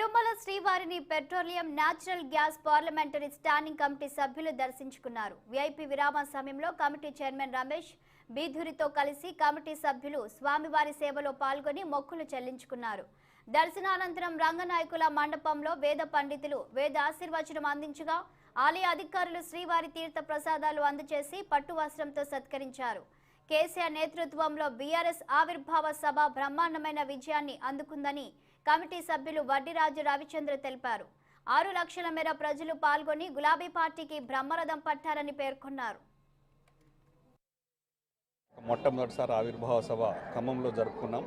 తిరుమల శ్రీవారిని petroleum natural gas parliamentary standing committee సభ్యులు దర్శించుకున్నారు. విఐపి విరామ సమయంలో కమిటీ చైర్మన్ రమేష్ బీధురితో కలిసి కమిటీ సభ్యులు స్వామివారి సేవలో పాల్గొని మొక్కులు చెల్లించుకున్నారు. దర్శనానంతరం రంగనాయకుల మండపంలో వేద పండితులు వేద ఆశీర్వచనం అందించగా ఆలయ అధికారులు శ్రీవారి తీర్థ ప్రసాదాలు అందజేసి పట్టు వస్త్రంతో సత్కరించారు. కేసీఆర్ నేతృత్వంలో బీఆర్ఎస్ ఆవిర్భావ సభ బ్రహ్మాండమైన విజయాన్ని అందుకుందని కమిటీ సభ్యులు వడ్డీరాజు రవిచంద్ర తెలిపారు. ఆరు లక్షల మేర ప్రజలు పాల్గొని గులాబీ పార్టీకి బ్రహ్మరథం పట్టారని పేర్కొన్నారు. మొట్టమొదటిసారి ఆవిర్భావ సభ ఖమ్మంలో జరుపుకున్నాం.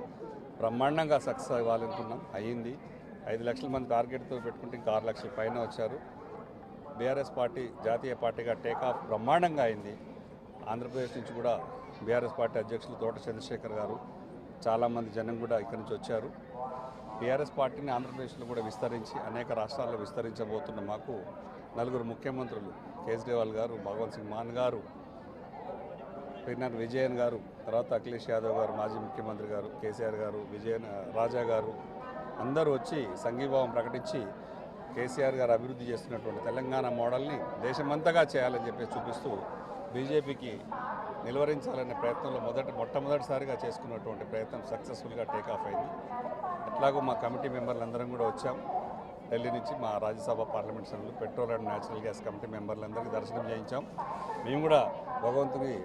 బ్రహ్మాండంగా సక్సెస్ అవ్వాలనుకున్నాం. అయ్యింది. ఐదు లక్షల మంది టార్గెట్తో పెట్టుకుంటే ఇంకా ఆరు లక్షల పైన వచ్చారు. బీఆర్ఎస్ పార్టీ జాతీయ పార్టీగా టేక్ ఆఫ్ బ్రహ్మాండంగా అయింది. ఆంధ్రప్రదేశ్ నుంచి కూడా బీఆర్ఎస్ పార్టీ అధ్యక్షులు తోట చంద్రశేఖర్ గారు చాలామంది జనం కూడా ఇక్కడి నుంచి వచ్చారు. టీఆర్ఎస్ పార్టీని ఆంధ్రప్రదేశ్లో కూడా విస్తరించి అనేక రాష్ట్రాల్లో విస్తరించబోతున్న మాకు నలుగురు ముఖ్యమంత్రులు కేజ్రీవాల్ గారు భగవంత్ సింగ్ మాన్ గారు పిన్నర్ విజయన్ గారు తర్వాత అఖిలేష్ యాదవ్ గారు మాజీ ముఖ్యమంత్రి గారు కేసీఆర్ గారు విజయన్ రాజా గారు అందరూ వచ్చి సంఘీభావం ప్రకటించి కేసీఆర్ గారు అభివృద్ధి చేస్తున్నటువంటి తెలంగాణ మోడల్ని దేశమంతగా చేయాలని చెప్పి చూపిస్తూ బీజేపీకి నిలువరించాలనే ప్రయత్నంలో మొదటి మొట్టమొదటిసారిగా చేసుకున్నటువంటి ప్రయత్నం సక్సెస్ఫుల్గా టేక్ ఆఫ్ అయింది. ఎట్లాగో మా కమిటీ మెంబర్లు అందరం కూడా వచ్చాం. ఢిల్లీ నుంచి మా రాజ్యసభ పార్లమెంట్ సభ్యులు petrol and natural gas committee మెంబర్లందరికీ దర్శనం చేయించాం. మేము కూడా భగవంతుని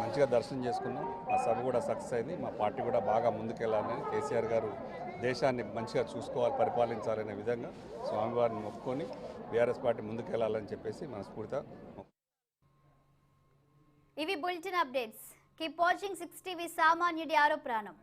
మంచిగా దర్శనం చేసుకున్నాం. మా సభ కూడా సక్సెస్ అయింది. మా పార్టీ కూడా బాగా ముందుకెళ్ళాలని కేసీఆర్ గారు దేశాన్ని మంచిగా చూసుకోవాలి పరిపాలించాలనే విధంగా స్వామివారిని మొక్కుకొని బీఆర్ఎస్ పార్టీ ముందుకెళ్ళాలని చెప్పేసి మనస్ఫూర్తిగా మొక్కు- ఇవి bulletin updates. Keep watching six TV సామాన్యుడి ఆరో ప్రాణం.